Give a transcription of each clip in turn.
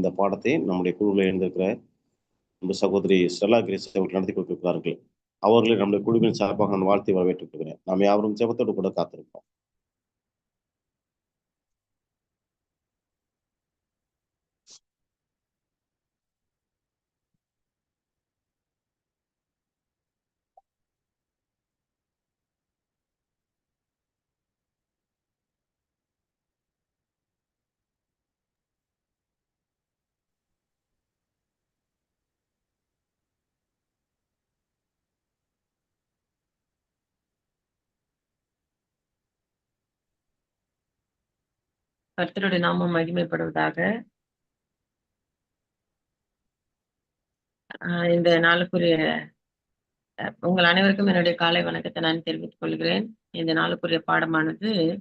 இந்த பாடத்தை நம்முடைய குழுவில் இருந்திருக்கிற நம்ம சகோதரி ஸ்டெல்லா கிரேஸ் அவர்கள் நடத்தி கொடுத்திருக்கிறார்கள். அவர்களை நம்முடைய குழுவின் சார்பாக நான் வாழ்த்தி வரவேற்றிருக்கிறேன் நாம் யாவரும் ஜெபத்தோடு கூட காத்திருப்போம். கர்த்தருடைய நாமம் மகிமைப்படுவதாக. ஆஹ் இந்த நாளுக்குரிய உங்கள் அனைவருக்கும் என்னுடைய காலை வணக்கத்தை நான் தெரிவித்துக் கொள்கிறேன். இந்த நாளுக்குரிய பாடமானது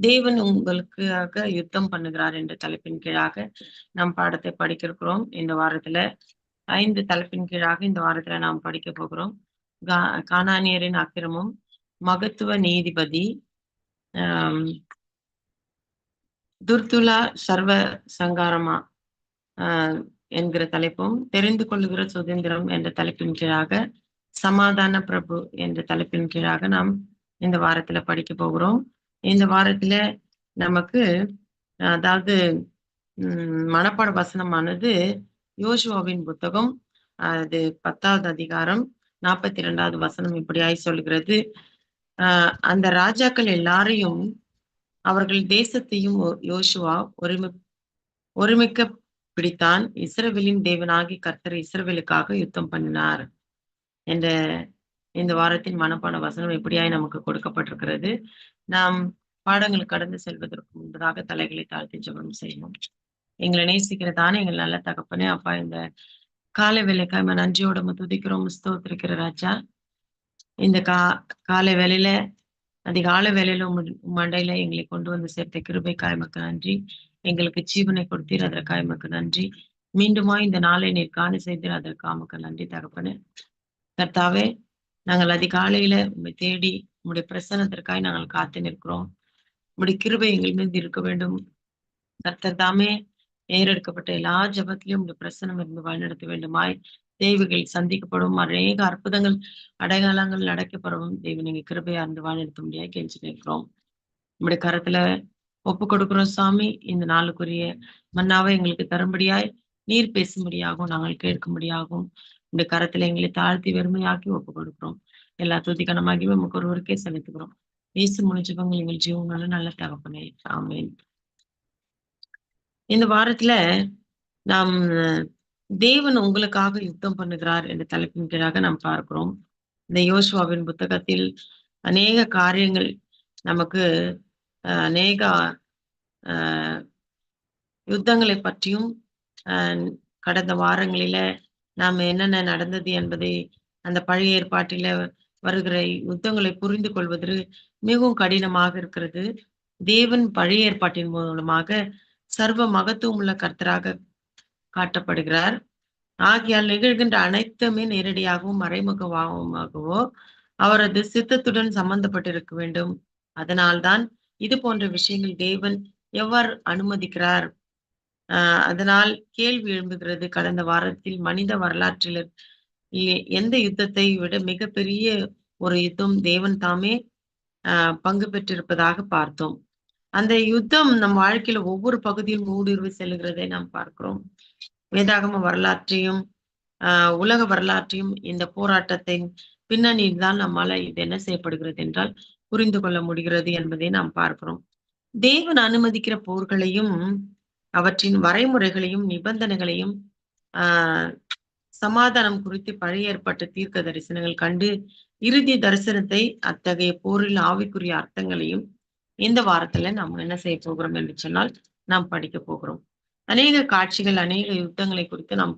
தேவன் உங்களுக்காக யுத்தம் பண்ணுகிறார் என்ற தலைப்பின் கீழாக நாம் பாடத்தை படிக்கிறோம். இந்த வாரத்துல ஐந்து தலைப்பின் கீழாக இந்த வாரத்துல நாம் படிக்க போகிறோம். கா- கானானியரின் அக்கிரமம் மகத்துவ நீதிபதி ஆஹ் துர்துலா சர்வ சங்காரமா ஆஹ் என்கிற தலைப்பும் தெரிந்து கொள்ளுகிற சுதந்திரம் என்ற தலைப்பின் கீழாக சமாதான பிரபு என்ற தலைப்பின் கீழாக நாம் இந்த வாரத்துல படிக்க போகிறோம். இந்த வாரத்துல நமக்கு அதாவது உம் மனப்பாட வசனமானது யோசுவாவின் புத்தகம் அது பத்தாவது அதிகாரம் நாற்பத்தி இரண்டாவது வசனம் இப்படியாய் சொல்கிறது. ஆஹ் அந்த ராஜாக்கள் எல்லாரையும் அவர்கள் தேசத்தையும் யோசுவா ஒருமி ஒருமிக்க பிடித்தான் இஸ்ரவேலின் தேவனாகி கர்த்தர் இஸ்ரவேலுக்காக யுத்தம் பண்ணினார். என்ற இந்த வாரத்தின் மனப்பான வசனம் எப்படியாய் நமக்கு கொடுக்கப்பட்டிருக்கிறது. நாம் பாடங்கள் கடந்து செல்வதற்கு முன்பதாக தலைகளை தாழ்த்தி ஜபம் செய்வோம். எங்களை நேசிக்கிறதான எங்கள் நல்ல தகப்பனே அப்பா இந்த காலை வேலைக்காக நம்ம நன்றியோட துதிக்கிறோம் ஸ்தோத்திரிக்கிற ராஜா. இந்த கா காலை வேலையில அதிகால வேலையில உம் மண்டையில எங்களை கொண்டு வந்து சேர்த்த கிருபை மக்கு நன்றி. எங்களுக்கு ஜீவனை கொடுத்தீர் அதற்காக நன்றி. மீண்டுமா இந்த நாளை நீர் காண செய்தீர் அதற்காக நன்றி தகப்பனே. கர்த்தாவே நாங்கள் அதிகாலையில உண்மை தேடி உங்களுடைய பிரசன்னத்திற்காய் நாங்கள் காத்து நிற்கிறோம். உங்களுடைய கிருபை எங்கள் மீது இருக்க வேண்டும். கர்த்தர் தாமே ஏறெடுக்கப்பட்ட எல்லா ஜபத்திலையும் உங்களுடைய பிரசனம் இருந்து வழிநடத்த வேண்டுமாய். தேவைகள் சந்திக்கப்படும். அநேக அற்புதங்கள் அடையாளங்கள் நடக்கப்படவும் தேவை நீங்க கிருபையா இருந்து வாழ்த்து முடியாது கெஞ்சி நிற்கிறோம் நம்முடைய கரத்துல ஒப்பு கொடுக்கிறோம் சாமி. இந்த நாளுக்குரிய மன்னாவை எங்களுக்கு தரும்படியாய் நீர் பேசும்படியாகவும் நாங்கள் கேட்கும்படியாகவும் இந்த கரத்துல எங்களை தாழ்த்தி வெறுமையாக்கி ஒப்பு கொடுக்கிறோம். எல்லா துதிக்கணமாகியும் நமக்கு ஒருவருக்கே செலுத்துகிறோம். இயேசு முடிஞ்சவங்க எங்கள் ஜீவனால நல்ல தகப்பனே. ஆமென். இந்த வாரத்துல நாம் தேவன் உங்களுக்காக யுத்தம் பண்ணுகிறார் என்ற தலைப்பின் கீழாக நாம் பார்க்கிறோம். இந்த யோசுவாவின் புத்தகத்தில் அநேக காரியங்கள் நமக்கு அஹ், அநேக யுத்தங்களை பற்றியும் கடந்த வாரங்களில நாம் என்னென்ன நடந்தது என்பதை அந்த பழைய ஏற்பாட்டில வருகிற யுத்தங்களை புரிந்து கொள்வது மிகவும் கடினமாக இருக்கிறது. தேவன் பழைய ஏற்பாட்டின் மூலமாக சர்வ மகத்துவம் உள்ள கர்த்தராக காட்டப்படுகிறார். ஆகியால் நிகழ்கின்ற அனைத்துமே நேரடியாகவும் மறைமுகமாகவோ அவரது சித்தத்துடன் சம்பந்தப்பட்டிருக்க வேண்டும். அதனால்தான் இது போன்ற விஷயங்கள் தேவன் எவ்வாறு அனுமதிக்கிறார்? ஆஹ் அதனால் கேள்வி எழும்புகிறது. கடந்த வாரத்தில் மனித வரலாற்றில் எந்த யுத்தத்தை விட மிகப்பெரிய ஒரு யுத்தம் தேவன் தாமே ஆஹ் பங்கு பெற்றிருப்பதாக பார்த்தோம். அந்த யுத்தம் நம் வாழ்க்கையில ஒவ்வொரு பகுதியும் ஊடுருவி செல்கிறதை நாம் பார்க்கிறோம். வேதாகம வரலாற்றையும் ஆஹ் உலக வரலாற்றையும் இந்த போராட்டத்தின் பின்னணியில் தான் நம்மால இது என்ன செய்யப்படுகிறது என்றால் புரிந்து கொள்ள முடிகிறது என்பதை நாம் பார்க்கிறோம். தேவன் அனுமதிக்கிற போர்களையும் அவற்றின் வரைமுறைகளையும் நிபந்தனைகளையும் ஆஹ் சமாதானம் குறித்து பழைய ஏற்பட்ட தீர்க்க தரிசனங்கள் கண்டு இறுதி தரிசனத்தை அத்தகைய போரில் ஆவிக்குரிய அர்த்தங்களையும் இந்த வாரத்துல நாம் என்ன செய்ய போகிறோம் என்று சொன்னால் நாம் படிக்க போகிறோம். அநேக காட்சிகள் அநேக யுத்தங்களை குறித்து நாம்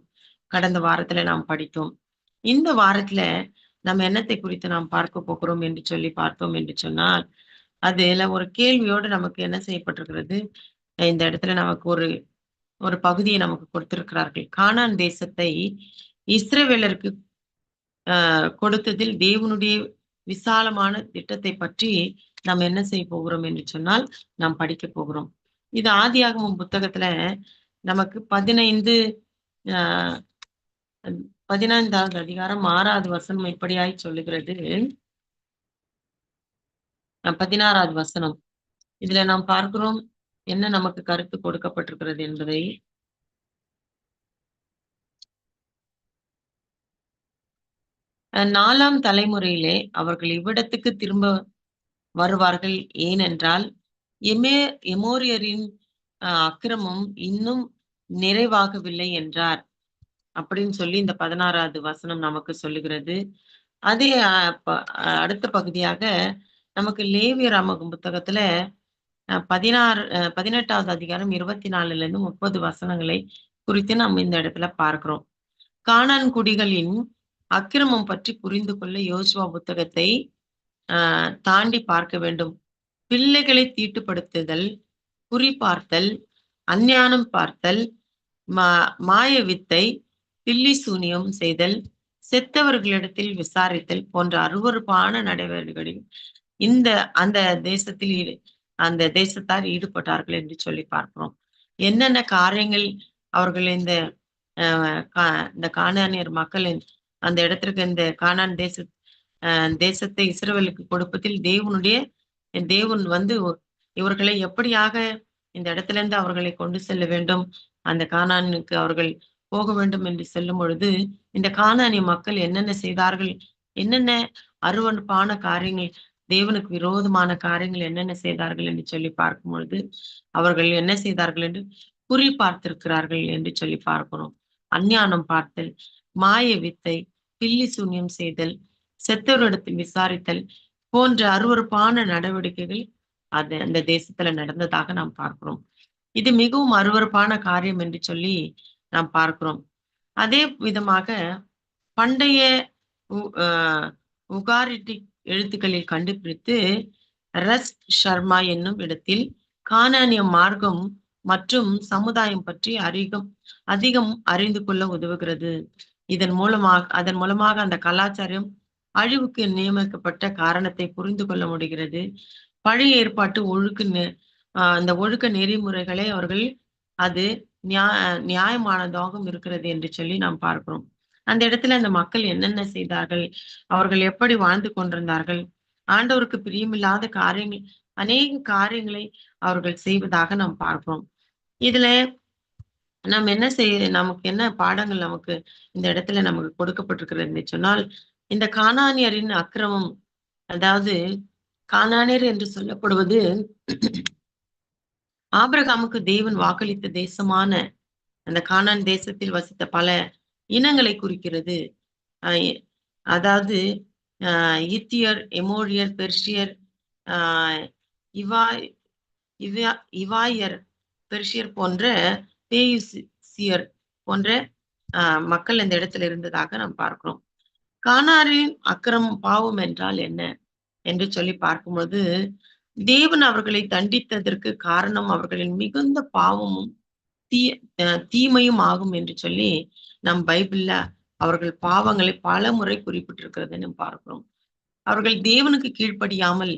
கடந்த வாரத்துல நாம் படித்தோம். இந்த வாரத்துல நம்ம என்னத்தை குறித்து நாம் பார்க்க போகிறோம் என்று சொல்லி பார்த்தோம் என்று சொன்னால் அதுல ஒரு கேள்வியோடு நமக்கு என்ன செய்யப்பட்டிருக்கிறது? இந்த இடத்துல நமக்கு ஒரு ஒரு பகுதியை நமக்கு கொடுத்திருக்கிறார்கள். கானான் தேசத்தை இஸ்ரேவேலருக்கு ஆஹ் கொடுத்ததில் தேவனுடைய விசாலமான திட்டத்தை பற்றி நாம் என்ன செய்ய போகிறோம் என்று சொன்னால் நாம் படிக்க போகிறோம். இது ஆதியாகவும் புத்தகத்துல நமக்கு பதினைந்து ஆஹ் பதினைந்தாவது அதிகாரம் ஆறாவது வசனம் இப்படியாய் சொல்லுகிறது. பதினாறாவது வசனம். இதுல நாம் பார்க்கிறோம் என்ன நமக்கு கருத்து கொடுக்கப்பட்டிருக்கிறது என்பதை. நாலாம் தலைமுறையிலே அவர்கள் இவ்விடத்துக்கு திரும்ப வருவார்கள். ஏனென்றால் எமே எமோரியரின் அஹ் அக்கிரமம் இன்னும் நிறைவாகவில்லை என்றார். அப்படின்னு சொல்லி இந்த பதினாறாவது வசனம் நமக்கு சொல்லுகிறது. அதே அஹ், அடுத்த பகுதியாக நமக்கு லேவிய ராமகம் புத்தகத்துல அஹ், பதினாறு அஹ், பதினெட்டாவது அதிகாரம் இருபத்தி நாலுல இருந்து முப்பது வசனங்களை குறித்து நம்ம இந்த இடத்துல பார்க்கிறோம். கானான் குடிகளின் அக்கிரமம் பற்றி புரிந்து கொள்ள யோசுவா புத்தகத்தை தாண்டி பார்க்க வேண்டும். பிள்ளைகளை தீட்டுப்படுத்துதல் குறி பார்த்தல் அஞ்ஞானம் பார்த்தல் மா மாய வித்தை பில்லி சூனியம் செய்தல் செத்தவர்களிடத்தில் விசாரித்தல் போன்ற அருவருப்பான நடவடிக்கைகளில் இந்த அந்த தேசத்தில் ஈடு- அந்த தேசத்தார் ஈடுபட்டார்கள் என்று சொல்லி பார்க்கிறோம். என்னென்ன காரியங்கள் அவர்கள் இந்த ஆஹ் கா- இந்த காணானியர் மக்கள் அந்த இடத்திற்கு இந்த காணான் தேச தேசத்தை இஸ்ரவேலுக்கு கொடுப்பதில் தேவனுடைய தேவன் வந்து இவர்களை எப்படியாக இந்த இடத்துல இருந்து அவர்களை கொண்டு செல்ல வேண்டும்? அந்த கானானுக்கு அவர்கள் போக வேண்டும் என்று சொல்லும் பொழுது இந்த கானானிய மக்கள் என்னென்ன செய்தார்கள்? என்னென்ன அருவனுப்பான காரியங்கள் தேவனுக்கு விரோதமான காரியங்கள் என்னென்ன செய்தார்கள் என்று சொல்லி பார்க்கும் பொழுது அவர்கள் என்ன செய்தார்கள் என்று குறி பார்த்திருக்கிறார்கள் என்று சொல்லி பார்க்கிறோம். அஞ்ஞானம் பார்த்தல் மாய வித்தை பில்லி சூன்யம் செய்தல் செத்தவரிடத்தில் விசாரித்தல் போன்ற அருவருப்பான நடவடிக்கைகள் அது அந்த தேசத்துல நடந்ததாக நாம் பார்க்கிறோம். இது மிகவும் அருவருப்பான காரியம் என்று சொல்லி நாம் பார்க்கிறோம். அதே விதமாக பண்டைய உகாரிட்டிக் எழுத்துக்களில் கண்டுபிடித்து ரஸ்ட் ஷர்மா என்னும் இடத்தில் கானானிய மார்க்கம் மற்றும் சமுதாயம் பற்றி அதிகம் அதிகம் அறிந்து கொள்ள உதவுகிறது. இதன் மூலமாக அதன் மூலமாக அந்த கலாச்சாரம் அழிவுக்கு நியமிக்கப்பட்ட காரணத்தை புரிந்து கொள்ள முடிகிறது. பழைய ஏற்பாட்டு ஒழுக்கு அந்த ஒழுக்க நெறிமுறைகளை அவர்கள் அது நியா- நியாயமானதாகவும் இருக்கிறது என்று சொல்லி நாம் பார்க்கிறோம். அந்த இடத்துல அந்த மக்கள் என்னென்ன செய்தார்கள்? அவர்கள் எப்படி வாழ்ந்து கொண்டிருந்தார்கள்? ஆண்டவருக்கு பிரியமில்லாத காரியங்கள் அநேக காரியங்களை அவர்கள் செய்வதாக நாம் பார்க்கிறோம். இதுல நாம் என்ன செய்ய நமக்கு என்ன பாடங்கள் நமக்கு இந்த இடத்துல நமக்கு கொடுக்கப்பட்டிருக்கிறது சொன்னால் இந்த காணானியரின் அக்கிரமம் அதாவது காணானியர் என்று சொல்லப்படுவது ஆபிரகாமுக்கு தேவன் வாக்களித்த தேசமான அந்த கானான் தேசத்தில் வசித்த பல இனங்களை குறிக்கிறது. அதாவது அஹ் இத்தியர் எமோரியர் பெர்ஷியர் ஆஹ் இவா இவா இவாயர் பெர்ஷியர் போன்ற பேயுசியர் போன்ற மக்கள் இந்த இடத்துல இருந்ததாக நாம் பார்க்கிறோம். கானாரின் அக்கிரமம் பாவம் என்றால் என்ன? என்று சொல்லி பார்க்கும்போது தேவன் அவர்களை தண்டித்ததற்கு காரணம் அவர்களின் மிகுந்த பாவமும் தீ தீமையும் ஆகும் என்று சொல்லி நம் பைபிள்ல அவர்கள் பாவங்களை பல முறை குறிப்பிட்டிருக்கிறதை நாம் பார்க்கிறோம். அவர்கள் தேவனுக்கு கீழ்ப்படியாமல்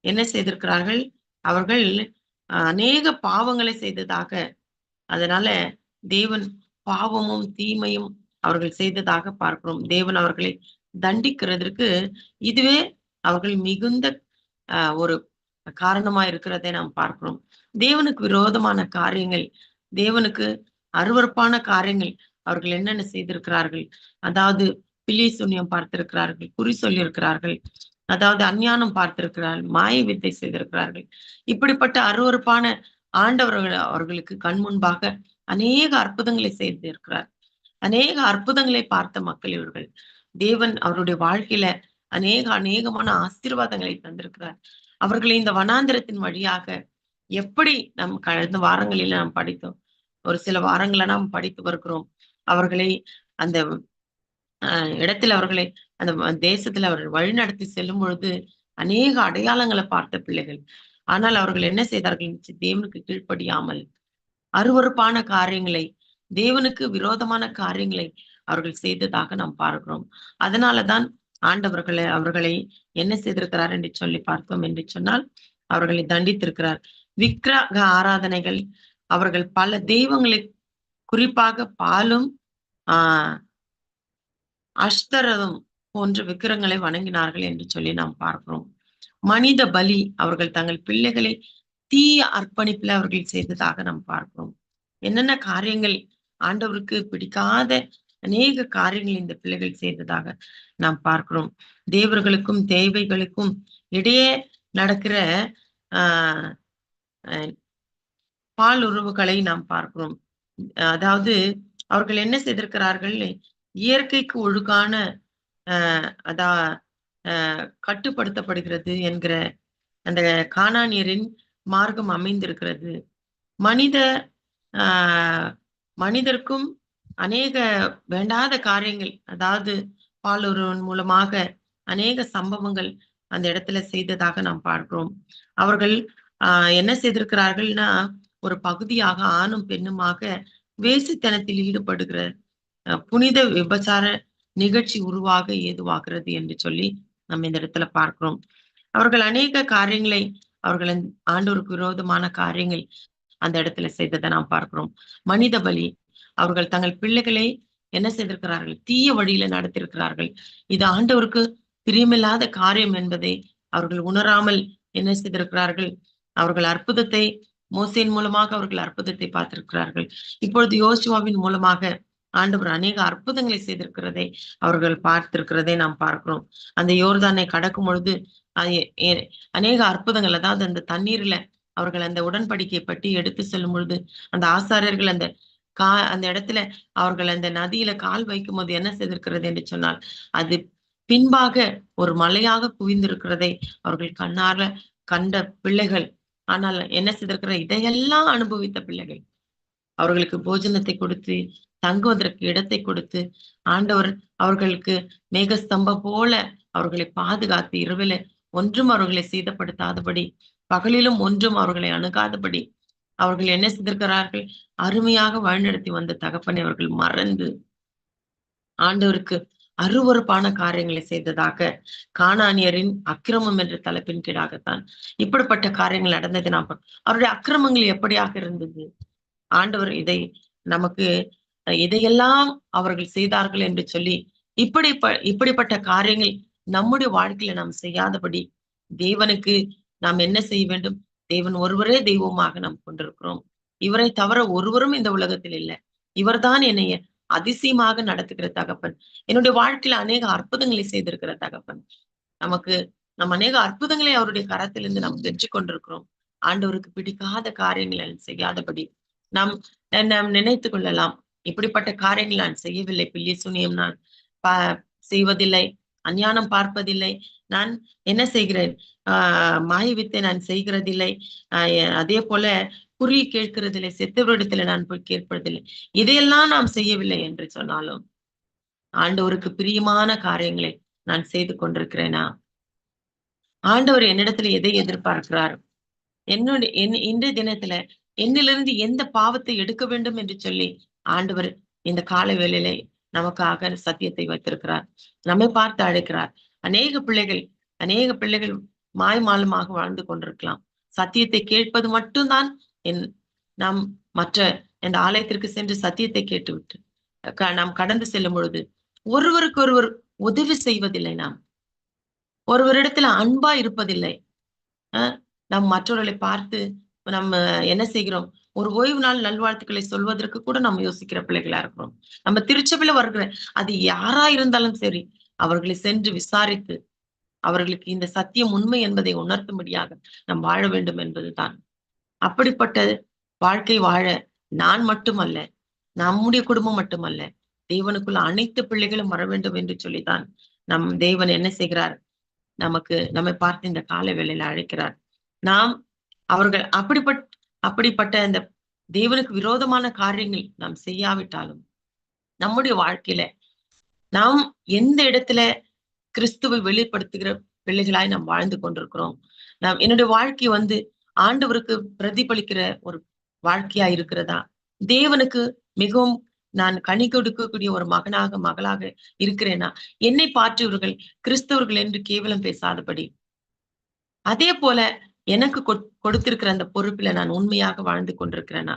என்ன செய்திருக்கிறார்கள்? அவர்கள் அநேக பாவங்களை செய்ததாக. அதனால தேவன் பாவமும் தீமையும் அவர்கள் செய்ததாக பார்க்கிறோம். தேவன் அவர்களை தண்டிக்கிறதற்கு இதுவே அவர்கள் மிகுந்த ஒரு காரணமா இருக்கிறதை நாம் பார்க்கிறோம். தேவனுக்கு விரோதமான காரியங்கள் தேவனுக்கு அருவருப்பான காரியங்கள் அவர்கள் என்னென்ன செய்திருக்கிறார்கள்? அதாவது பில்லி சூன்யம் பார்த்திருக்கிறார்கள் குறி சொல்லியிருக்கிறார்கள் அதாவது அஞ்ஞானம் பார்த்திருக்கிறார்கள் மாய வித்தை செய்திருக்கிறார்கள். இப்படிப்பட்ட அருவருப்பான ஆண்டவர்கள் அவர்களுக்கு கண் முன்பாக அநேக அற்புதங்களை செய்திருக்கிறார். அநேக அற்புதங்களை பார்த்த மக்கள் இவர்கள். தேவன் அவருடைய வாழ்க்கையில அநேக அநேகமான ஆசீர்வாதங்களை தந்திருக்கிறார். அவர்களை இந்த வனாந்திரத்தின் வழியாக எப்படி நம் கடந்த வாரங்களில் நாம் படித்தோம்? ஒரு சில வாரங்களை நாம் படித்து வருகிறோம். அவர்களை அந்த ஆஹ் அவர்களை அந்த தேசத்தில் அவர்கள் வழிநடத்தி செல்லும் பொழுது அநேக அடையாளங்களை பார்த்த பிள்ளைகள். ஆனால் அவர்கள் என்ன செய்தார்கள்? தேவனுக்கு கீழ்ப்படியாமல் அருவருப்பான காரியங்களை தேவனுக்கு விரோதமான காரியங்களை அவர்கள் செய்ததாக நாம் பார்க்கிறோம். அதனாலதான் ஆண்டவர்களை அவர்களை என்ன செய்திருக்கிறார் என்று சொல்லி பார்த்தோம் என்று சொன்னால் அவர்களை தண்டித்திருக்கிறார். விக்கிரக ஆராதனைகள் அவர்கள் பல தெய்வங்களை குறிப்பாக பாலும் ஆஹ் அஷ்தரதும் போன்ற விக்கிரங்களை வணங்கினார்கள் என்று சொல்லி நாம் பார்க்கிறோம். மனித பலி அவர்கள் தங்கள் பிள்ளைகளை தீய அர்ப்பணிப்புல அவர்கள் செய்ததாக நாம் பார்க்கிறோம். என்னென்ன காரியங்கள் ஆண்டவருக்கு பிடிக்காத அநேக காரியங்கள் இந்த பிள்ளைகள் செய்ததாக நாம் பார்க்கிறோம். தேவர்களுக்கும் தேவைகளுக்கும் இடையே நடக்கிற ஆஹ் அஹ் பால் உறவுகளை நாம் பார்க்கிறோம். அதாவது அவர்கள் என்ன செய்திருக்கிறார்கள்? இயற்கைக்கு ஒழுங்கான ஆஹ் அதா கட்டுப்படுத்தப்படுகிறது என்கிற அந்த காணானியரின் மார்க்கம் அமைந்திருக்கிறது. மனித ஆஹ் மனிதருக்கும் அநேக வேண்டாத காரியங்கள் அதாவது பாலுறவன் மூலமாக அநேக சம்பவங்கள் அந்த இடத்துல செய்ததாக நாம் பார்க்கிறோம். அவர்கள் ஆஹ் என்ன செய்திருக்கிறார்கள்னா ஒரு பகுதியாக ஆணும் பெண்ணுமாக வேசித்தனத்தில் ஈடுபடுகிற புனித விபச்சார நிகழ்ச்சி உருவாக ஏதுவாகிறது என்று சொல்லி நம்ம இந்த இடத்துல பார்க்கிறோம். அவர்கள் அநேக காரியங்களை அவர்கள் ஆண்டோருக்கு விரோதமான காரியங்கள் அந்த இடத்துல செய்ததை நாம் பார்க்கிறோம். மனித பலி அவர்கள் தங்கள் பிள்ளைகளை என்ன செய்திருக்கிறார்கள்? தீய வழியில நடத்திருக்கிறார்கள் இது ஆண்டவருக்கு பிரியமில்லாத காரியம் என்பதை அவர்கள் உணராமல் என்ன செய்திருக்கிறார்கள்? அவர்கள் அற்புதத்தை மோசையின் மூலமாக அவர்கள் அற்புதத்தை பார்த்திருக்கிறார்கள். இப்பொழுது யோசுவாவின் மூலமாக ஆண்டவர் அநேக அற்புதங்களை செய்திருக்கிறதை அவர்கள் பார்த்திருக்கிறதை நாம் பார்க்கிறோம். அந்த யோர்தானை கடக்கும் பொழுது அநேக அற்புதங்கள் அதாவது அந்த தண்ணீர்ல அவர்கள் அந்த உடன்படிக்கை பற்றி எடுத்து செல்லும் பொழுது அந்த ஆசாரியர்கள் அந்த கா அந்த இடத்துல அவர்கள் அந்த நதியில கால் வைக்கும் போது என்ன செய்திருக்கிறது என்று சொன்னால் அது பின்பாக ஒரு மலையாக குவிந்திருக்கிறதை அவர்கள் கண்ணார கண்ட பிள்ளைகள். ஆனால் என்ன செய்திருக்கிற இதையெல்லாம் அனுபவித்த பிள்ளைகள். அவர்களுக்கு போஜனத்தை கொடுத்து தங்குவதற்கு இடத்தை கொடுத்து ஆண்டவர் அவர்களுக்கு மேகஸ்தம்பம் போல அவர்களை பாதுகாத்து இரவில ஒன்றும் அவர்களை சீதப்படுத்தாதபடி பகலிலும் ஒன்றும் அவர்களை அணுகாதபடி அவர்கள் என்ன செய்திருக்கிறார்கள்? அருமையாக வழிநடத்தி வந்த தகப்பனை அவர்கள் மறந்து ஆண்டவருக்கு அருவறுப்பான காரியங்களை செய்ததாக காணானியரின் அக்கிரமம் என்ற தலைப்பின் கீழாகத்தான் இப்படிப்பட்ட காரியங்கள் நடந்தது. நாம் அவருடைய அக்கிரமங்கள் எப்படியாக இருந்தது? ஆண்டவர் இதை நமக்கு இதையெல்லாம் அவர்கள் செய்தார்கள் என்று சொல்லி இப்படி இப்படிப்பட்ட காரியங்கள் நம்முடைய வாழ்க்கையில நாம் செய்யாதபடி தேவனுக்கு நாம் என்ன செய்ய வேண்டும்? தேவன் ஒருவரே தெய்வமாக நாம் கொண்டிருக்கிறோம். இவரை தவிர ஒருவரும் இந்த உலகத்தில் இல்லை. இவர்தான் என்னைய அதிசயமாக நடத்துகிற தகப்பன். என்னுடைய வாழ்க்கையில அநேக அற்புதங்களை செய்திருக்கிற தகப்பன். நமக்கு நம்ம அநேக அற்புதங்களை அவருடைய கரத்திலிருந்து நாம் வெற்றி கொண்டிருக்கிறோம். ஆண்டவருக்கு பிடிக்காத காரியங்களை செய்யாதபடி. நாம் நாம் நினைத்து கொள்ளலாம். இப்படிப்பட்ட காரியங்கள் நான் செய்யவில்லை. பில்லிய சுனியம் நான் செய்வதில்லை. அஞ்ஞானம் பார்ப்பதில்லை. நான் என்ன செய்கிறேன்? ஆஹ் மாயவித்தை நான் செய்கிறதில்லை. அதே போல குறி கேட்கிறதில்லை செத்தவரிடத்துல நான் போய் கேட்பதில்லை. இதையெல்லாம் நாம் செய்யவில்லை என்று சொன்னாலும் ஆண்டவருக்கு பிரியமான காரியங்களை நான் செய்து கொண்டிருக்கிறேனா? ஆண்டவர் என்னிடத்துல எதை எதிர்பார்க்கிறார்? என்னுடைய என் இன்றைய தினத்துல என்னிலிருந்து எந்த பாவத்தை எடுக்க வேண்டும் என்று சொல்லி ஆண்டவர் இந்த கால வேளையில நமக்காக சத்தியத்தை வைத்திருக்கிறார். நம்மை பார்த்து அழைக்கிறார். அநேக பிள்ளைகள் அநேக பிள்ளைகள் மாய்மாலமாக வாழ்ந்து கொண்டிருக்கலாம். சத்தியத்தை கேட்பது மட்டும்தான் என் நாம் மற்ற இந்த ஆலயத்திற்கு சென்று சத்தியத்தை கேட்டுவிட்டு நாம் கடந்து செல்லும் பொழுது ஒருவருக்கு ஒருவர் உதவி செய்வதில்லை நாம். ஒருவரிடத்துல அன்பா இருப்பதில்லை. அஹ் நாம் மற்றவர்களை பார்த்து நம்ம என்ன செய்கிறோம்? ஒரு ஓய்வு நாள் நல்வாழ்த்துக்களை சொல்வதற்கு கூட நம்ம யோசிக்கிற பிள்ளைகளா இருக்கிறோம். நம்ம திருச்சபையில வருகிற அது யாரா இருந்தாலும் சரி அவர்களை சென்று விசாரித்து அவர்களுக்கு இந்த சத்தியம் உண்மை என்பதை உணர்த்தும்படியாக நாம் வாழ வேண்டும் என்பதுதான். அப்படிப்பட்ட வாழ்க்கை வாழ நான் மட்டுமல்ல நம்முடைய குடும்பம் மட்டுமல்ல தேவனுக்குள்ள அனைத்து பிள்ளைகளும் வர வேண்டும் என்று சொல்லித்தான் நம் தேவன் என்ன செய்கிறார்? நமக்கு நம்மை பார்த்து இந்த கால வேலையில அழைக்கிறார். நாம் அவர்கள் அப்படிப்பட்ட அப்படிப்பட்ட இந்த தேவனுக்கு விரோதமான காரியங்கள் நாம் செய்யாவிட்டாலும் நம்முடைய வாழ்க்கையில நாம் எந்த இடத்துல கிறிஸ்துவை வெளிப்படுத்துகிற பிள்ளைகளாய் நாம் வாழ்ந்து கொண்டிருக்கிறோம். நாம் என்னுடைய வாழ்க்கை வந்து ஆண்டவருக்கு பிரதிபலிக்கிற ஒரு வாழ்க்கையா இருக்கிறதா? தேவனுக்கு மிகவும் நான் கனி கொடுக்கக்கூடிய ஒரு மகனாக மகளாக இருக்கிறேனா? என்னை பாற்றியவர்கள் கிறிஸ்தவர்கள் என்று கேவலம் பேசாதபடி. அதே போல எனக்கு கொடுத்திருக்கிற அந்த பொறுப்பில நான் உண்மையாக வாழ்ந்து கொண்டிருக்கிறேனா?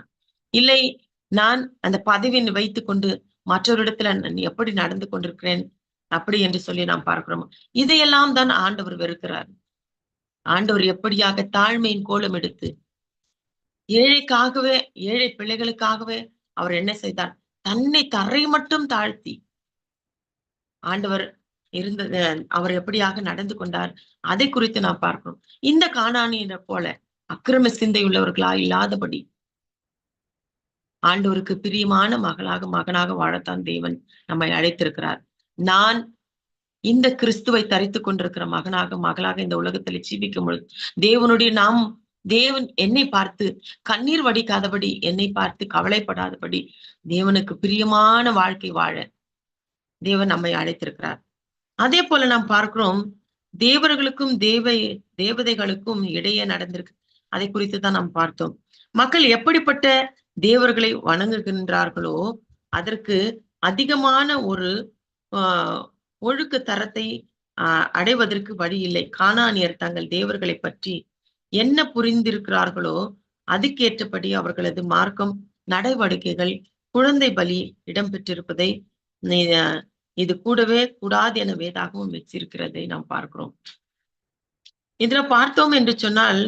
இல்லை நான் அந்த பதவியை வைத்துக் கொண்டு மற்றவரிடத்துல நான் எப்படி நடந்து கொண்டிருக்கிறேன்? அப்படி என்று சொல்லி நாம் பார்க்கிறோம்? இதையெல்லாம் தான் ஆண்டவர் வெறுக்கிறார். ஆண்டவர் எப்படியாக தாழ்மையின் கோலம் எடுத்து ஏழைக்காகவே ஏழை பிள்ளைகளுக்காகவே அவர் என்ன செய்தார்? தன்னை தரை மட்டும் தாழ்த்தி ஆண்டவர் இருந்தது. அவர் எப்படியாக நடந்து கொண்டார்? அதை குறித்து நாம் பார்க்கணும். இந்த காணானியரை போல அக்கிரம சிந்தை உள்ளவர்களா இல்லாதபடி ஆண்டவருக்கு பிரியமான மகளாக மகனாக வாழத்தான் தேவன் நம்மை அழைத்திருக்கிறார். நான் இந்த கிறிஸ்துவை தரித்து கொண்டிருக்கிற மகனாக மகளாக இந்த உலகத்துல ஜீவிக்கும் பொழுது தேவனுடைய நாம் தேவன் என்னை பார்த்து கண்ணீர் வடிக்காதபடி என்னை பார்த்து கவலைப்படாதபடி தேவனுக்கு பிரியமான வாழ்க்கை வாழ தேவன் நம்மை அழைத்திருக்கிறார். அதே போல நாம் பார்க்கிறோம் தேவர்களுக்கும் தேவை தேவதைகளுக்கும் இடையே நடந்திருக்கு. அதை குறித்து தான் நாம் பார்த்தோம். மக்கள் எப்படிப்பட்ட தேவர்களை வணங்குகின்றார்களோ அதற்கு அதிகமான ஒரு ஆஹ் ஒழுக்க தரத்தை அடைவதற்கு வழி இல்லை. காணானியர் தங்கள் தேவர்களை பற்றி என்ன புரிந்திருக்கிறார்களோ அதுக்கேற்றபடி அவர்களது மார்க்கம் நடவடிக்கைகள் குழந்தை பலி இடம்பெற்றிருப்பதை இது கூடவே கூடாது என வேதாகவும் வச்சிருக்கிறதை நாம் பார்க்கிறோம். இதுல பார்த்தோம் என்று சொன்னால்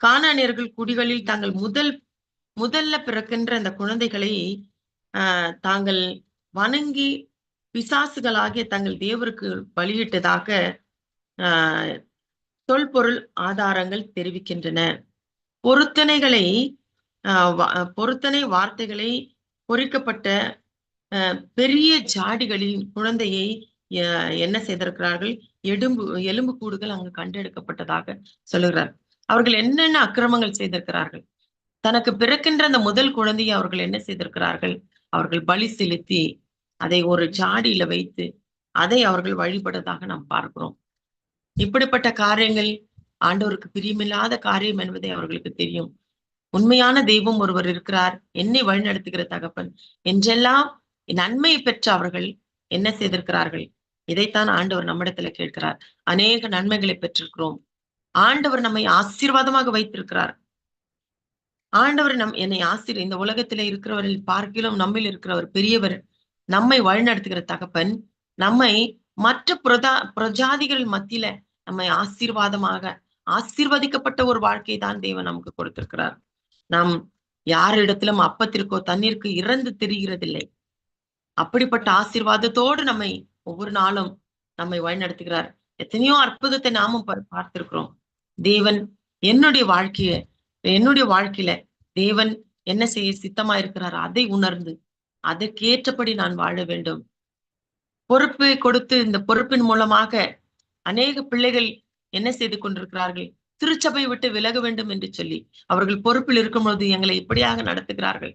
காணானியர்கள் குடிகளில் தாங்கள் முதல் முதல்ல பிறக்கின்ற அந்த குழந்தைகளை ஆஹ் தாங்கள் வணங்கி பிசாசுகளாகிய தங்கள் தேவருக்கு வழியிட்டதாக ஆஹ் தொல்பொருள் ஆதாரங்கள் தெரிவிக்கின்றன. பொருத்தனைகளை பொருத்தனை வார்த்தைகளை பொறிக்கப்பட்ட பெரிய ஜாடிகளின் குழந்தையை என்ன செய்திருக்கிறார்கள்? எலும்பு எலும்பு கூடுகள் அங்கு கண்டெடுக்கப்பட்டதாக சொல்லுகிறார். அவர்கள் என்னென்ன அக்கிரமங்கள் செய்திருக்கிறார்கள்? தனக்கு பிறக்கின்ற அந்த முதல் குழந்தையை அவர்கள் என்ன செய்திருக்கிறார்கள்? அவர்கள் பலி செலுத்தி அதை ஒரு ஜாடியில வைத்து அதை அவர்கள் வழிபடுவதாக நாம் பார்க்கிறோம். இப்படிப்பட்ட காரியங்கள் ஆண்டவருக்கு பிரியமில்லாத காரியம் என்பதை அவர்களுக்கு தெரியும். உண்மையான தெய்வம் ஒருவர் இருக்கிறார். என்னை வழிநடத்துகிற தகப்பன். என்றெல்லாம் நன்மையை பெற்ற அவர்கள் என்ன செய்திருக்கிறார்கள்? இதைத்தான் ஆண்டவர் நம்மிடத்துல கேட்கிறார். அநேக நன்மைகளை பெற்றிருக்கிறோம். ஆண்டவர் நம்மை ஆசீர்வாதமாக வைத்திருக்கிறார். ஆண்டவர் நம் என்னை ஆசிரியர் இந்த உலகத்துல இருக்கிறவரில் பார்க்கிலும் நம்மில் இருக்கிறவர் பெரியவர். நம்மை வழிநடத்துகிற தகப்பன். நம்மை மற்ற பிரதா பிரஜாதிகள் மத்தியில நம்மை ஆசீர்வாதமாக ஆசீர்வதிக்கப்பட்ட ஒரு வாழ்க்கை தான் தேவன் நமக்கு கொடுத்திருக்கிறார். நாம் யாரிடத்திலும் அப்பத்திற்கோ தண்ணீருக்கு இறந்து தெரிகிறதில்லை. அப்படிப்பட்ட ஆசீர்வாதத்தோடு நம்மை ஒவ்வொரு நாளும் நம்மை வழிநடத்துகிறார். எத்தனையோ அற்புதத்தை நாமும் பார்த்திருக்கிறோம். தேவன் என்னுடைய வாழ்க்கைய என்னுடைய வாழ்க்கையில தேவன் என்ன செய்ய சித்தமா இருக்கிறார் அதை உணர்ந்து அதற்கேற்றபடி நான் வாழ வேண்டும். பொறுப்பை கொடுத்து இந்த பொறுப்பின் மூலமாக அநேக பிள்ளைகள் என்ன செய்து கொண்டிருக்கிறார்கள்? திருச்சபை விட்டு விலக வேண்டும் என்று சொல்லி அவர்கள் பொறுப்பில் இருக்கும் பொழுது எங்களை இப்படியாக நடத்துகிறார்கள்.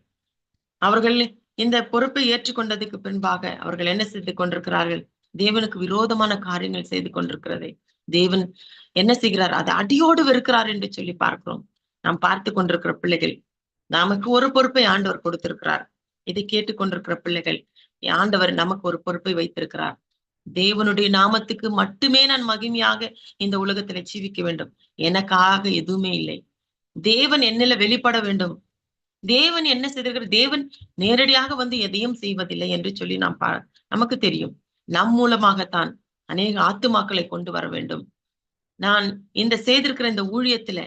அவர்கள் இந்த பொறுப்பை ஏற்றுக்கொண்டதுக்கு பின்பாக அவர்கள் என்ன செய்து கொண்டிருக்கிறார்கள்? தேவனுக்கு விரோதமான காரியங்கள் செய்து கொண்டிருக்கிறதை. தேவன் என்ன செய்கிறார்? அதை அடியோடு வெறுக்கிறார் என்று சொல்லி பார்க்கிறோம். நாம் பார்த்து கொண்டிருக்கிற பிள்ளைகள் நமக்கு ஒரு பொறுப்பை ஆண்டவர் கொடுத்திருக்கிறார். இதை கேட்டுக்கொண்டிருக்கிற பிள்ளைகள் ஆண்டவர் நமக்கு ஒரு பொறுப்பை வைத்திருக்கிறார். தேவனுடைய நாமத்துக்கு மட்டுமே நான் மகிமையாக இந்த உலகத்துல ஜீவிக்க வேண்டும். எனக்காக எதுவுமே இல்லை. தேவன் என்னில வெளிப்பட வேண்டும். தேவன் என்ன செய்திருக்கிற தேவன் நேரடியாக வந்து எதையும் செய்வதில்லை என்று சொல்லி நாம் பா நமக்கு தெரியும். நம் மூலமாகத்தான் அநேக ஆத்துமாக்களை கொண்டு வர வேண்டும். நான் இந்த செய்திருக்கிற இந்த ஊழியத்துல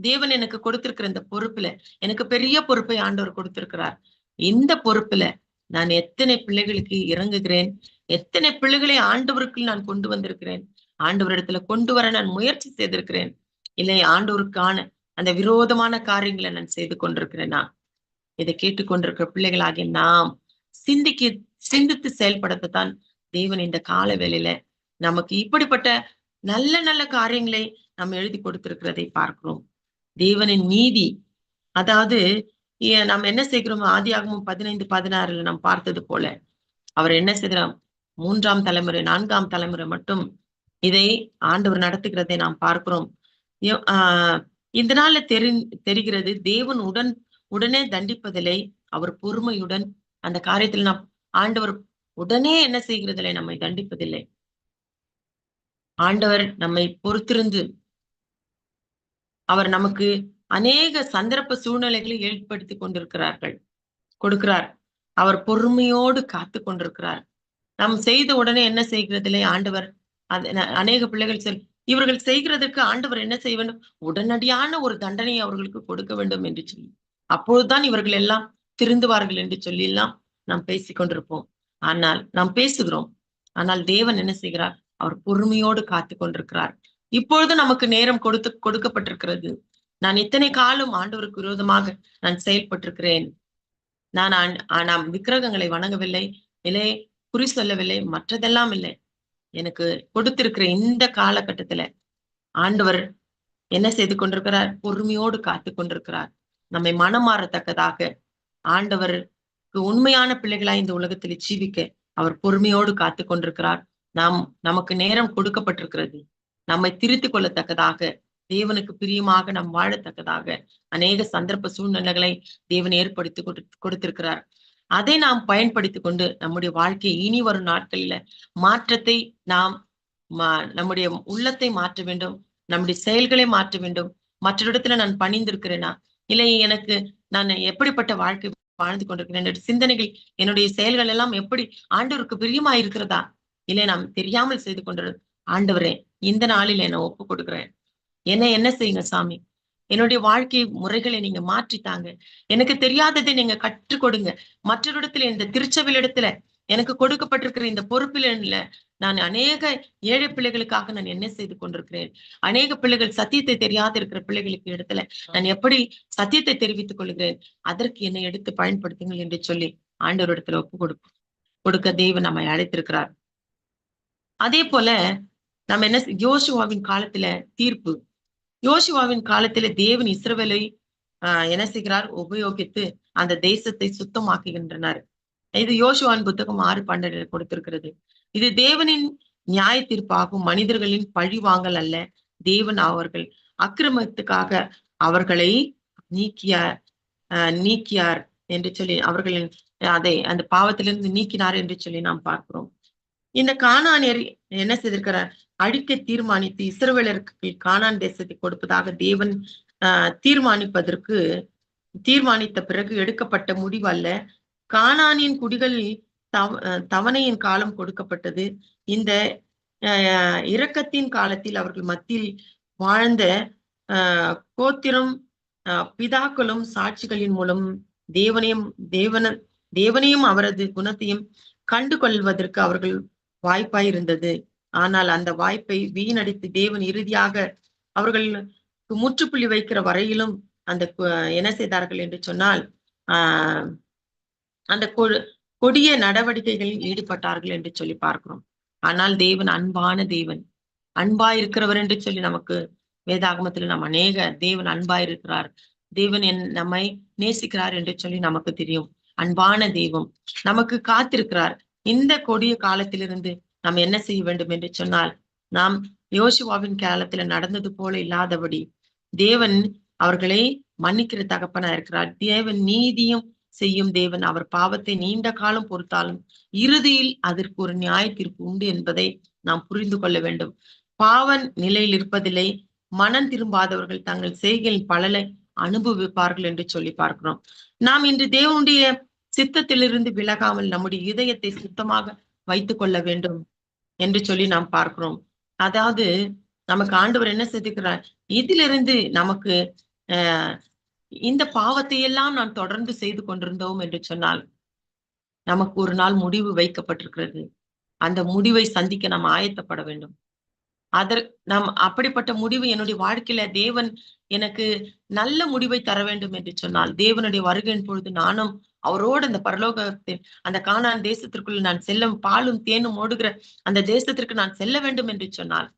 தேவன் எனக்கு கொடுத்திருக்கிற இந்த பொறுப்புல எனக்கு பெரிய பொறுப்பை ஆண்டவர் கொடுத்திருக்கிறார். இந்த பொறுப்புல நான் எத்தனை பிள்ளைகளுக்கு இறங்குகிறேன்? எத்தனை பிள்ளைகளை ஆண்டவருக்குள் நான் கொண்டு வந்திருக்கிறேன்? ஆண்டவரிடத்துல கொண்டு வர நான் முயற்சி செய்திருக்கிறேன். இல்லை ஆண்டவருக்கான அந்த விரோதமான காரியங்களை நான் செய்து கொண்டிருக்கிறேனா இதை கேட்டுக்கொண்டிருக்கிற பிள்ளைகளாகிய நாம் சிந்திக்கு சிந்தித்து செயல்படுத்தத்தான் தேவன் இந்த கால வேலையில நமக்கு இப்படிப்பட்ட நல்ல நல்ல காரியங்களை நம்ம எழுதி கொடுத்திருக்கிறதை பார்க்கிறோம். தேவனின் நீதி அதாவது நாம் என்ன செய்கிறோம் ஆதியாகமும் பதினைந்து பதினாறுல நாம் பார்த்தது போல அவர் என்ன செய்கிறோம் மூன்றாம் தலைமுறை நான்காம் தலைமுறை மட்டும் இதை ஆண்டவர் நடத்துகிறதை நாம் பார்க்கிறோம். ஆஹ் இதனால தெரி தெரிகிறது தேவன் உடன் உடனே தண்டிப்பதில்லை. அவர் பொறுமையுடன் அந்த காரியத்தில் நாம் ஆண்டவர் உடனே என்ன செய்கிறதில்லை? நம்மை தண்டிப்பதில்லை. ஆண்டவர் நம்மை பொறுத்திருந்து அவர் நமக்கு அநேக சந்தர்ப்ப சூழ்நிலைகளை ஏற்படுத்தி கொண்டிருக்கிறார்கள். கொடுக்கிறார். அவர் பொறுமையோடு காத்து கொண்டிருக்கிறார். நாம் செய்த உடனே என்ன செய்கிறதில்லை? ஆண்டவர் அநேக பிள்ளைகள் செல் இவர்கள் செய்கிறதற்கு ஆண்டவர் என்ன செய்ய வேண்டும்? உடனடியான ஒரு தண்டனை அவர்களுக்கு கொடுக்க வேண்டும் என்று சொல்லி. அப்பொழுதுதான் இவர்கள் எல்லாம் திருந்துவார்கள் என்று சொல்லி எல்லாம் நாம் பேசிக் கொண்டிருப்போம். ஆனால் நாம் பேசுகிறோம். ஆனால் தேவன் என்ன செய்கிறார்? அவர் பொறுமையோடு காத்து கொண்டிருக்கிறார். இப்பொழுது நமக்கு நேரம் கொடுத்து கொடுக்கப்பட்டிருக்கிறது. நான் இத்தனை காலம் ஆண்டவருக்கு விரோதமாக நான் செயல்பட்டிருக்கிறேன். நான் ஆண்- நாம் விக்கிரகங்களை வணங்கவில்லை. இல்லை குறி சொல்லவில்லை. மற்றதெல்லாம் இல்லை. எனக்கு கொடுத்திருக்கிற இந்த காலகட்டத்துல ஆண்டவர் என்ன செய்து கொண்டிருக்கிறார்? பொறுமையோடு காத்து கொண்டிருக்கிறார். நம்மை மனம் மாறத்தக்கதாக ஆண்டவருக்கு உண்மையான பிள்ளைகளாய் இந்த உலகத்தில் ஜீவிக்க அவர் பொறுமையோடு காத்து கொண்டிருக்கிறார். நாம் நமக்கு நேரம் கொடுக்கப்பட்டிருக்கிறது. நம்மை திருத்திக் கொள்ளத்தக்கதாக தேவனுக்கு பிரியமாக நாம் வாழத்தக்கதாக அநேக சந்தர்ப்ப சூழ்நிலைகளை தேவன் ஏற்படுத்தி கொடுத்திருக்கிறார். அதை நாம் பயன்படுத்திக் கொண்டு நம்முடைய வாழ்க்கையை இனி வரும் நாட்களில மாற்றத்தை நாம் மா- நம்முடைய உள்ளத்தை மாற்ற வேண்டும் நம்முடைய செயல்களை மாற்ற வேண்டும். மற்றொரிடத்துல நான் பணிந்திருக்கிறேனா? இல்லை எனக்கு நான் எப்படிப்பட்ட வாழ்க்கை வாழ்ந்து கொண்டிருக்கிறேன்? என்னுடைய சிந்தனைகள் என்னுடைய செயல்கள் எல்லாம் எப்படி ஆண்டவருக்கு பிரியமா இருக்கிறதா இல்லை நாம் தெரியாமல் செய்து கொண்டிரு ஆண்டவரே இந்த நாளில் என்னை ஒப்பு கொடுக்கிறேன். என்ன என்ன செய்யுங்க சாமி? என்னுடைய வாழ்க்கை முறைகளை நீங்க மாற்றித்தாங்க எனக்கு தெரியாததை நீங்க கற்றுக் கொடுங்க. மற்றொரிடத்துல இந்த திருச்சபையில் இடத்துல எனக்கு கொடுக்கப்பட்டிருக்கிற இந்த பொறுப்பில் நான் அநேக ஏழை பிள்ளைகளுக்காக நான் என்ன செய்து கொண்டிருக்கிறேன்? அநேக பிள்ளைகள் சத்தியத்தை தெரியாத இருக்கிற பிள்ளைகளுக்கு இடத்துல நான் எப்படி சத்தியத்தை தெரிவித்துக் கொள்கிறேன்? அதற்கு என்னை எடுத்து பயன்படுத்துங்கள் என்று சொல்லி ஆண்டவரிடத்துல ஒப்பு கொடுப்போம். கொடுக்க தெய்வம் நம்மை அழைத்திருக்கிறார். அதே போல நம்ம என்ன யோசுவாவின் காலத்துல தீர்ப்பு யோசுவாவின் காலத்திலே தேவன் இஸ்ரவேலை ஆஹ் என்ன செய்கிறார்? உபயோகித்து அந்த தேசத்தை சுத்தமாக்குகின்றனர். இது யோசுவான் புத்தகம் ஆறு பன்னெண்டு கொடுத்திருக்கிறது. இது தேவனின் நியாய தீர்ப்பாகும் மனிதர்களின் பழி வாங்கல் அல்ல. தேவன் அவர்கள் அக்கிரமத்துக்காக அவர்களை நீக்கியார் நீக்கியார் என்று சொல்லி அவர்களின் அதை அந்த பாவத்திலிருந்து நீக்கினார் என்று சொல்லி நாம் பார்க்கிறோம். இந்த காணானியர் என்ன செய்திருக்கிறார்? அழிக்க தீர்மானித்து இஸ்ரவேலருக்கு கானான் தேசத்தை கொடுப்பதாக தேவன் ஆஹ் தீர்மானிப்பதற்கு தீர்மானித்த பிறகு எடுக்கப்பட்ட முடிவல்ல. காணானின் கானானின் குடிகளில் தவ தவணையின் காலம் கொடுக்கப்பட்டது. இந்த ஆஹ் இரக்கத்தின் காலத்தில் அவர்கள் மத்தியில் வாழ்ந்த கோத்திரம் ஆஹ் பிதாக்களும் சாட்சிகளின் மூலம் தேவனையும் தேவன தேவனையும் அவரது குணத்தையும் கண்டு கொள்வதற்கு அவர்கள் வாய்ப்பாய் இருந்தது ஆனால் அந்த வாய்ப்பை வீணடித்து தேவன் இறுதியாக அவர்கள் முற்றுப்புள்ளி வைக்கிற வரையிலும் அந்த என்ன செய்தார்கள் என்று சொன்னால் ஆஹ் அந்த கொடிய நடவடிக்கைகளில் ஈடுபட்டார்கள் என்று சொல்லி பார்க்கிறோம். ஆனால் தேவன் அன்பான தேவன். அன்பா இருக்கிறவர் என்று சொல்லி நமக்கு வேதாகமத்துல நம்ம அநேக தேவன் அன்பாய் இருக்கிறார். தேவன் என் நம்மை நேசிக்கிறார் என்று சொல்லி நமக்கு தெரியும். அன்பான தெய்வம் நமக்கு காத்திருக்கிறார். இந்த கொடிய காலத்திலிருந்து நாம் என்ன செய்ய வேண்டும் என்று சொன்னால் நாம் யோசுவாவின் காலத்துல நடந்தது போல இல்லாதபடி தேவன் அவர்களை மன்னிக்கிற தகப்பனா இருக்கிறார். தேவன் நீதியும் செய்யும் தேவன். அவர் பாவத்தை நீண்ட காலம் பொறுத்தாலும் இறுதியில் அதற்கு ஒரு நியாய தீர்ப்பு உண்டு என்பதை நாம் புரிந்து கொள்ள வேண்டும். பாவன் நிலையில் இருப்பதில்லை மனம் திரும்பாதவர்கள் தங்கள் செய்கையின் பலனை அனுபவிப்பார்கள் என்று சொல்லி பார்க்கிறோம். நாம் இன்று தேவனுடைய சித்தத்திலிருந்து விலகாமல் நம்முடைய இதயத்தை சுத்தமாக வைத்துக் கொள்ள வேண்டும். என்று சொல்லி நாம் பார்க்கிறோம். அதாவது நமக்கு ஆண்டவர் என்ன செதுக்கிறார் இதிலிருந்து நமக்கு இந்த பாவத்தை எல்லாம் நான் தொடர்ந்து செய்து கொண்டிருந்தோம் என்று சொன்னால் நமக்கு ஒரு நாள் முடிவு வைக்கப்பட்டிருக்கிறது. அந்த முடிவை சந்திக்க நாம் ஆயத்தப்பட வேண்டும். அதற் நாம் அப்படிப்பட்ட முடிவு என்னுடைய வாழ்க்கையில தேவன் எனக்கு நல்ல முடிவை தர வேண்டும் என்று சொன்னால் தேவனுடைய வருகையின் பொழுது நானும் அவரோடு அந்த பரலோகத்தின் அந்த காணான் தேசத்திற்குள் நான் செல்லும் பாலும் தேனும் ஓடுகிற அந்த தேசத்திற்கு நான் செல்ல வேண்டும் என்று சொன்னால்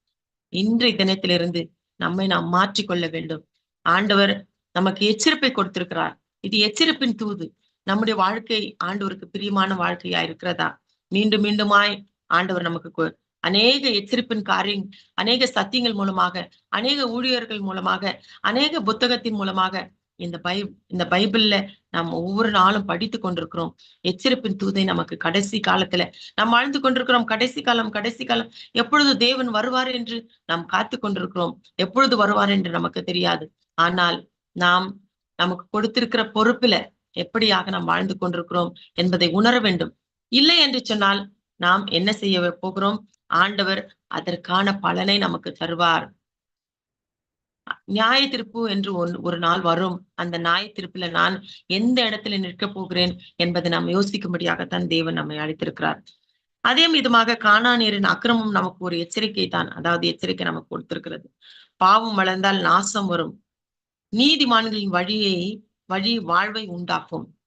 இன்றைய தினத்திலிருந்து நம்மை நாம் மாற்றிக்கொள்ள வேண்டும். ஆண்டவர் நமக்கு எச்சரிப்பை கொடுத்திருக்கிறார். இது எச்சரிப்பின் தூது. நம்முடைய வாழ்க்கை ஆண்டவருக்கு பிரியமான வாழ்க்கையா இருக்கிறதா? மீண்டும் மீண்டுமாய் ஆண்டவர் நமக்கு அநேக எச்சரிப்பின் காரியம் அநேக சத்தியங்கள் மூலமாக அநேக ஊழியர்கள் மூலமாக அநேக புத்தகத்தின் மூலமாக இந்த பை இந்த பைபிள்ல நாம் ஒவ்வொரு நாளும் படித்து கொண்டிருக்கிறோம். எச்சரிப்பின் தூதை நமக்கு கடைசி காலத்துல நாம் வாழ்ந்து கொண்டிருக்கிறோம். கடைசி காலம் கடைசி காலம். எப்பொழுது தேவன் வருவார் என்று நாம் காத்து கொண்டிருக்கிறோம்? எப்பொழுது வருவார் என்று நமக்கு தெரியாது. ஆனால் நாம் நமக்கு கொடுத்திருக்கிற பொறுப்புல எப்படியாக நாம் வாழ்ந்து கொண்டிருக்கிறோம் என்பதை உணர வேண்டும். இல்லை என்று சொன்னால் நாம் என்ன செய்ய போகிறோம்? ஆண்டவர் அதற்கான பலனை நமக்கு தருவார். நியாய தீர்ப்பு என்று ஒன்- ஒரு நாள் வரும். அந்த நியாய தீர்ப்புல நான் எந்த இடத்துல நிற்க போகிறேன் என்பதை நாம் யோசிக்கும்படியாகத்தான் தேவன் நம்மை அழைத்திருக்கிறார். அதே விதமாக காணாநீரின் அக்கிரமம் நமக்கு ஒரு எச்சரிக்கை தான் அதாவது எச்சரிக்கை நமக்கு கொடுத்திருக்கிறது. பாவம் வளர்ந்தால் நாசம் வரும். நீதிமான்களின் வழியை வழி வாழ்வை உண்டாக்கும்.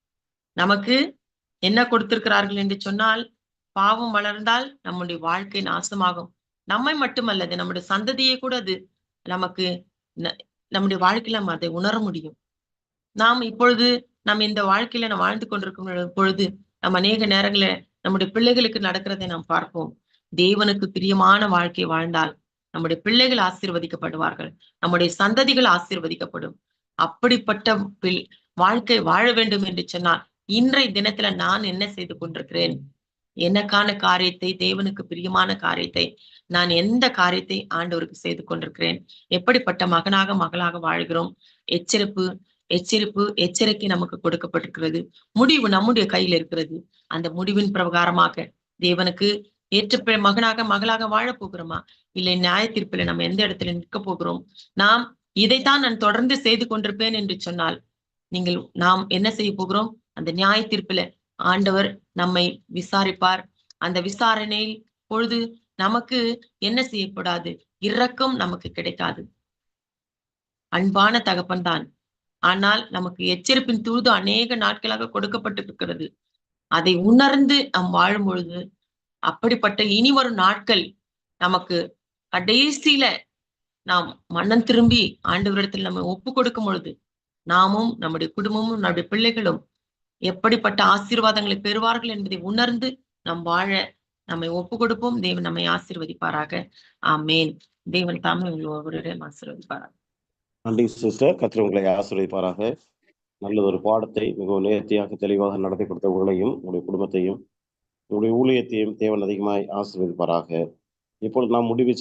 நமக்கு என்ன கொடுத்திருக்கிறார்கள் என்று சொன்னால் பாவம் வளர்ந்தால் நம்முடைய வாழ்க்கை நாசமாகும். நம்மை மட்டுமல்லது நம்முடைய சந்ததியை கூட அது. நமக்கு நம்முடைய வாழ்க்கையில நம்ம அதை உணர முடியும். நாம் இப்பொழுது நம்ம இந்த வாழ்க்கையில நம்ம வாழ்ந்து கொண்டிருக்கும் பொழுது நம்ம அநேக நேரங்களில் நம்முடைய பிள்ளைகளுக்கு நடக்கிறதை நாம் பார்ப்போம். தேவனுக்கு பிரியமான வாழ்க்கை வாழ்ந்தால் நம்முடைய பிள்ளைகள் ஆசீர்வதிக்கப்படுவார்கள். நம்முடைய சந்ததிகள் ஆசீர்வதிக்கப்படும். அப்படிப்பட்ட பிள் வாழ்க்கை வாழ வேண்டும் என்று சொன்னால் இன்றைய தினத்துல நான் என்ன செய்து கொண்டிருக்கிறேன்? எனக்கான காரியத்தை தேவனுக்கு பிரியமான காரியத்தை நான் எந்த காரியத்தை ஆண்டவருக்கு செய்து கொண்டிருக்கிறேன்? எப்படிப்பட்ட மகனாக மகளாக வாழ்கிறோம்? எச்சரிப்பு எச்சரிப்பு எச்சரிக்கை நமக்கு கொடுக்கப்பட்டிருக்கிறது. முடிவு நம்முடைய கையில் இருக்கிறது. அந்த முடிவின் பிரகாரமாக தேவனுக்கு ஏற்ற மகனாக மகளாக வாழ போகிறோமா? இல்லை நியாய நம்ம எந்த இடத்துல நிற்க போகிறோம்? நாம் இதைத்தான் நான் தொடர்ந்து செய்து கொண்டிருப்பேன் என்று சொன்னால் நீங்கள் நாம் என்ன செய்ய போகிறோம்? அந்த நியாய தீர்ப்புல ஆண்டவர் நம்மை விசாரிப்பார். அந்த விசாரணையில் பொழுது நமக்கு என்ன செய்யப்படாது? இரக்கம் நமக்கு கிடைக்காது. அன்பான தகப்பன் தான். ஆனால் நமக்கு எச்சரிப்பின் தூது அநேக நாட்களாக கொடுக்கப்பட்டிருக்கிறது. அதை உணர்ந்து நாம் வாழும் பொழுது அப்படிப்பட்ட இனி வரும் நாட்கள் நமக்கு கடைசியில நாம் மன்னன் திரும்பி ஆண்டவரிடத்தில் நம்ம ஒப்பு கொடுக்கும் பொழுது நாமும் நம்முடைய குடும்பமும் நம்முடைய பிள்ளைகளும் எப்படிப்பட்ட ஆசீர்வாதங்களை பெறுவார்கள் என்பதை உணர்ந்து நாம் வாழ நம்மை ஒப்பு கொடுப்போம் தேவன் நம்மை ஆசீர்வதிப்பாராக. ஆமேன். தேவன் தாமே உங்களை ஒவ்வொருவரையும் ஆசீர்வதிப்பாராக. நன்றி சிஸ்டர். கத்திர உங்களை ஆசீர்வதிப்பாராக. நல்லதொரு பாடத்தை மிகவும் நேர்த்தியாக தெளிவாக நடத்தி கொடுத்த உங்களையும் உங்களுடைய குடும்பத்தையும் உங்களுடைய ஊழியத்தையும் தேவன் அதிகமாய் ஆசீர்வதிப்பாராக. இப்பொழுது நாம் முடிவு